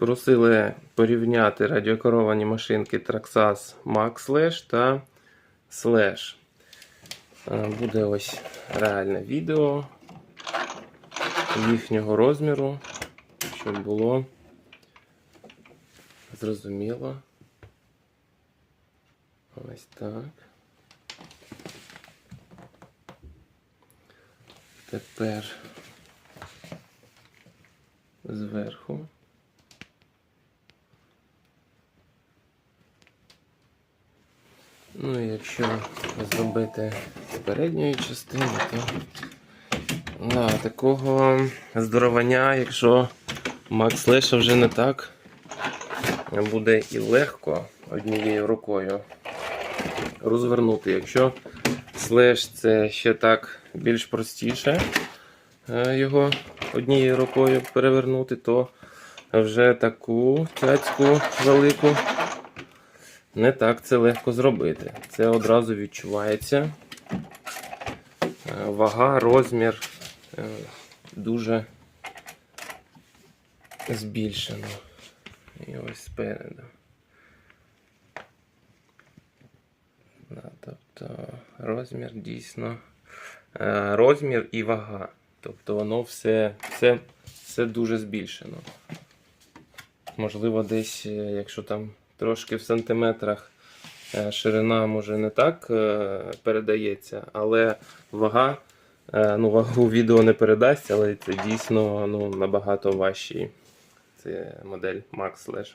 Просили порівняти радіокеровані машинки Traxxas Max Slash та Slash. Е, Буде ось реальне відео їхнього розміру, щоб було зрозуміло. Ось так. Тепер зверху. Ну, і якщо зробити з передньої частини, то да, такого здоровання, якщо Макс Леша вже не так, буде і легко однією рукою розвернути. Якщо слеш це ще так більш простіше е, його однією рукою перевернути, то вже таку цяцьку велику не так це легко зробити. Це одразу відчувається. Е, Вага, розмір е, дуже збільшено. І ось спереду. Да, тобто розмір дійсно. е, Розмір і вага. Тобто воно все, все, все дуже збільшено. Можливо, десь, якщо там трошки в сантиметрах е, ширина може не так е, передається, але вага, е, ну, вагу відео не передасть, але це дійсно ну, набагато важчий. Це модель Max Slash.